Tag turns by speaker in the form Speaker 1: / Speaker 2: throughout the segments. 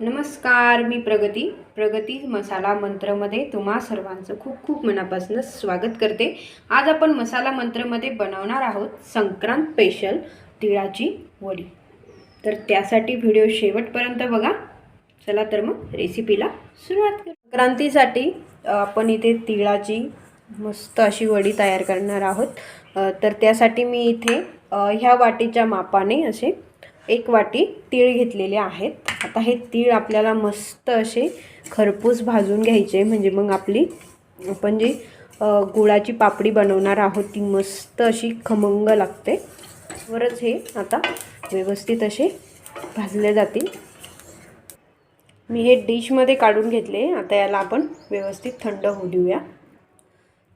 Speaker 1: नमस्कार मी प्रगती. प्रगती मसाला मंत्रमध्ये तुम्हा सर्वांचं खूप खूप मनापासून स्वागत करते. आज आपण मसाला मंत्रमध्ये बनवणार आहोत संक्रांत स्पेशल तिळाची वडी. तर त्यासाठी व्हिडिओ शेवटपर्यंत बघा. चला तर मग रेसिपीला सुरुवात करू. संक्रांतीसाठी आपण इथे तिळाची मस्त अशी वडी तयार करणार आहोत. तर त्यासाठी मी इथे ह्या वाटीच्या मापाने असे एक वाटी तीळ घेतलेले आहेत. आता हे तीळ आपल्याला मस्त असे खरपूस भाजून घ्यायचे. म्हणजे मग आपली आपण जी गुळाची पापडी बनवणार आहोत ती मस्त अशी खमंग लागते. वरच हे आता व्यवस्थित असे भाजले जातील. मी हे डिशमध्ये काढून घेतले. आता याला आपण व्यवस्थित थंड होऊ देऊया.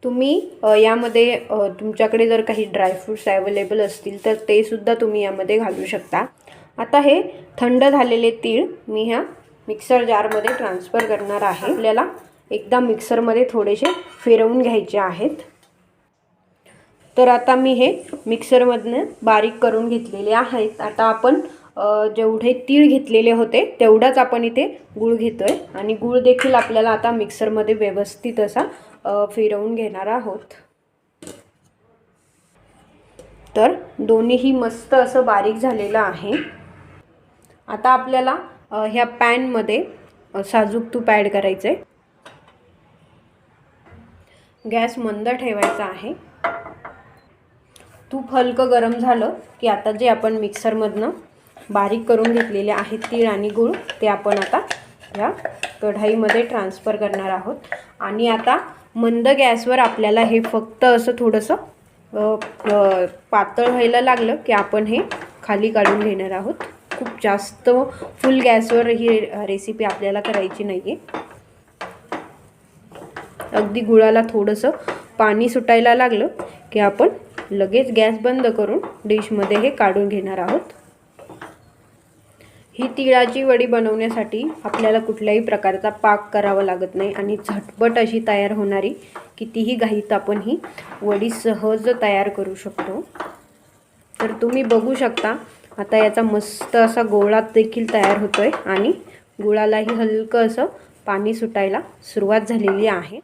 Speaker 1: तुम्ही यामध्ये तुमच्याकडे जर काही ड्रायफ्रूट्स अवेलेबल असतील तर ते सुद्धा तुम्ही यामध्ये घालू शकता. आता हे थंड झालेले तीळ मी ह्या मिक्सर जारमध्ये ट्रान्सफर करणार आहे. आपल्याला एकदा मिक्सरमध्ये थोडेसे फिरवून घ्यायचे आहेत. तर आता मी हे मिक्सरमधनं बारीक करून घेतलेले आहेत. आता आपण जेवढे तीळ घेतलेले होते तेवढाच आपण इथे गूळ घेतो आहे आणि गूळ देखील आपल्याला आता मिक्सरमध्ये व्यवस्थित असा फिरवून घेणार आहोत. तर दोन्हीही मस्त असं बारीक झालेलं आहे. आता आपल्याला ह्या पॅनमध्ये साजूक तूप ॲड करायचं आहे गॅस मंद ठेवायचा आहे. तूप हलकं गरम झालं की आता जे आपण मिक्सरमधनं बारीक करून घेतलेले आहेत तीळ आणि गूळ ते आपण आता ह्या कढाईमध्ये ट्रान्सफर करणार आहोत. आणि आता मंद गॅसवर आपल्याला हे फक्त असं थोडंसं पातळ व्हायला लागलं की आपण हे खाली काढून घेणार आहोत. खूप जास्त फुल गॅसवर ही रेसिपी आपल्याला करायची नाही आहे अगदी गुळाला थोडंसं पाणी सुटायला लागलं की आपण लगेच गॅस बंद करून डिशमध्ये हे काढून घेणार आहोत. ही तिळाची वडी बनवण्यासाठी आपल्याला कुठल्याही प्रकारचा पाक करावा लागत नाही आणि झटपट अशी तयार होणारी कितीही घाईत आपण ही वडी सहज तयार करू शकतो. तर तुम्ही बघू शकता आता याचा मस्त असा गोळा देखील तयार होतोय आणि गुळालाही हलकं असं पाणी सुटायला सुरुवात झालेली आहे.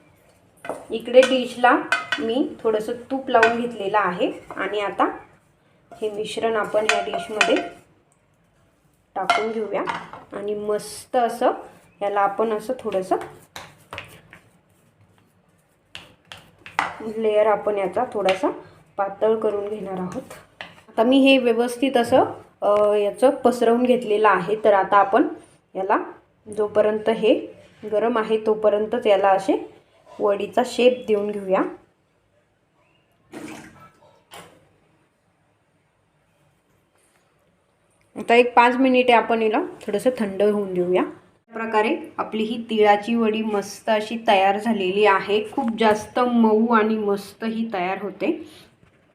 Speaker 1: इकडे डिशला मी थोडंसं तूप लावून घेतलेलं आहे आणि आता हे मिश्रण आपण या डिशमध्ये टाकून घेऊया. आणि मस्त असं याला आपण असं थोडंसं लेअर आपण याचा थोडासा पातळ करून घेणार आहोत. आता मी हे व्यवस्थित असं याचं पसरवून घेतलेलं आहे. तर आता आपण याला जोपर्यंत हे गरम आहे तोपर्यंतच याला असे वडीचा शेप देऊन घेऊया. आता एक पाच मिनिटे आपण हिला थोडंसं थंड होऊन देऊया. प्रकारे आपली ही तिळाची वडी मस्त अशी तयार झालेली आहे. खूप जास्त मऊ आणि मस्त ही तयार होते.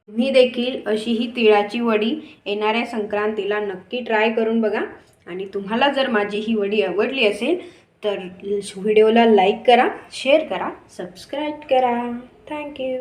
Speaker 1: तुम्ही देखील अशी ही तिळाची वडी येणाऱ्या संक्रांतीला नक्की ट्राय करून बघा. आणि तुम्हाला जर माझी ही वडी आवडली असेल तर व्हिडिओला लाईक करा शेअर करा सबस्क्राईब करा. थँक्यू